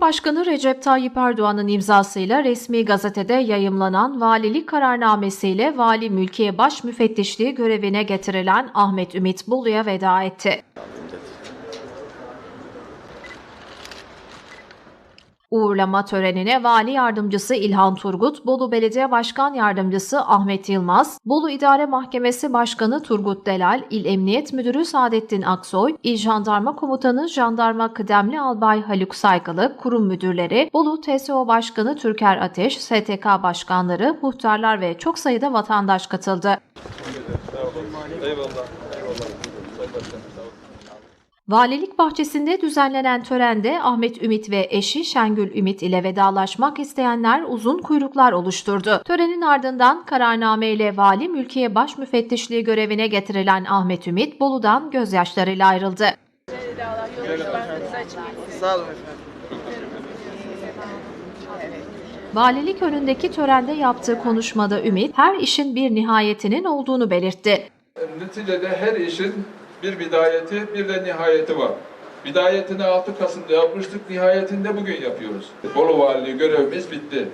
Cumhurbaşkanı Recep Tayyip Erdoğan'ın imzasıyla resmi gazetede yayımlanan valilik kararnamesiyle Vali Mülkiye Baş Müfettişliği görevine getirilen Ahmet Ümit Bolu'ya veda etti. Uğurlama törenine Vali Yardımcısı İlhan Turgut, Bolu Belediye Başkan Yardımcısı Ahmet Yılmaz, Bolu İdare Mahkemesi Başkanı Turgut Delal, İl Emniyet Müdürü Saadettin Aksoy, İl Jandarma Komutanı Jandarma Kıdemli Albay Haluk Saygılı, kurum müdürleri, Bolu TSO Başkanı Türker Ateş, STK başkanları, muhtarlar ve çok sayıda vatandaş katıldı. Eyvallah. Eyvallah. Sayın Başkanım. Sağ olun. Valilik bahçesinde düzenlenen törende Ahmet Ümit ve eşi Şengül Ümit ile vedalaşmak isteyenler uzun kuyruklar oluşturdu. Törenin ardından kararname ile Vali Mülkiye Baş Müfettişliği görevine getirilen Ahmet Ümit Bolu'dan gözyaşlarıyla ayrıldı. Sağ olun. Valilik önündeki törende yaptığı konuşmada Ümit her işin bir nihayetinin olduğunu belirtti. Neticede her işin bir bidayeti, bir de nihayeti var. Bidayetini 6 Kasım'da yapmıştık, nihayetinde bugün yapıyoruz. Bolu Valiliği görevimiz bitti.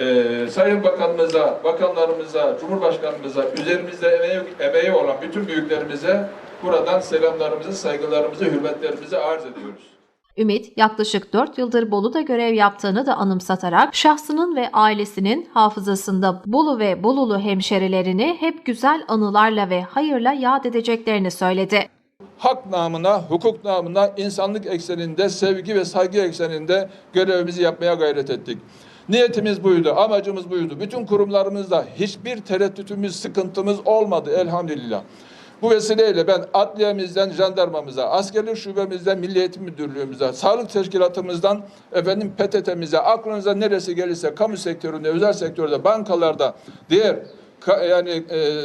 Ee, Sayın Bakanımıza, bakanlarımıza, Cumhurbaşkanımıza, üzerimizde emeği, emeği olan bütün büyüklerimize buradan selamlarımızı, saygılarımızı, hürmetlerimizi arz ediyoruz. Ümit yaklaşık 4 yıldır Bolu'da görev yaptığını da anımsatarak şahsının ve ailesinin hafızasında Bolu ve Bolulu hemşerilerini hep güzel anılarla ve hayırla yad edeceklerini söyledi. hak namına, hukuk namına, insanlık ekseninde, sevgi ve saygı ekseninde görevimizi yapmaya gayret ettik. Niyetimiz buydu, amacımız buydu. Bütün kurumlarımızda hiçbir tereddütümüz, sıkıntımız olmadı elhamdülillah. Bu vesileyle ben adliyemizden jandarmamıza, askerlik şubemizden milli eğitim müdürlüğümüze, sağlık teşkilatımızdan efendim PTT'mize, aklınıza neresi gelirse kamu sektöründe, özel sektörde, bankalarda, diğer yani e,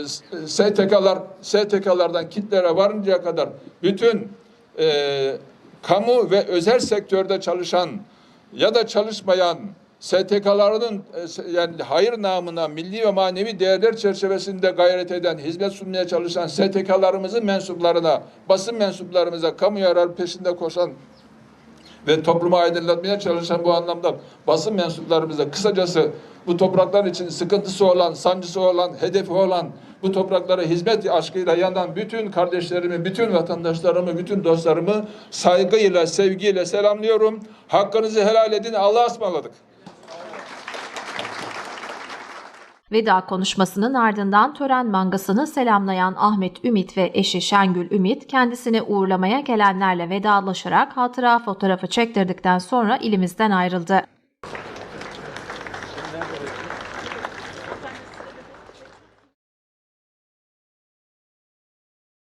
STK'lar, STK'lardan kitlere varıncaya kadar bütün e, kamu ve özel sektörde çalışan ya da çalışmayan STK'ların e, yani hayır namına milli ve manevi değerler çerçevesinde gayret eden, hizmet sunmaya çalışan STK'larımızın mensuplarına, basın mensuplarımıza, kamu yararı peşinde koşan ve toplumu aydınlatmaya çalışan bu anlamda basın mensuplarımıza kısacası bu topraklar için sıkıntısı olan, sancısı olan, hedefi olan bu topraklara hizmet aşkıyla yanan bütün kardeşlerimi, bütün vatandaşlarımı, bütün dostlarımı saygıyla, sevgiyle selamlıyorum. Hakkınızı helal edin. Allah'a ısmarladık. Veda konuşmasının ardından tören mangasını selamlayan Ahmet Ümit ve eşi Şengül Ümit kendisini uğurlamaya gelenlerle vedalaşarak hatıra fotoğrafı çektirdikten sonra ilimizden ayrıldı.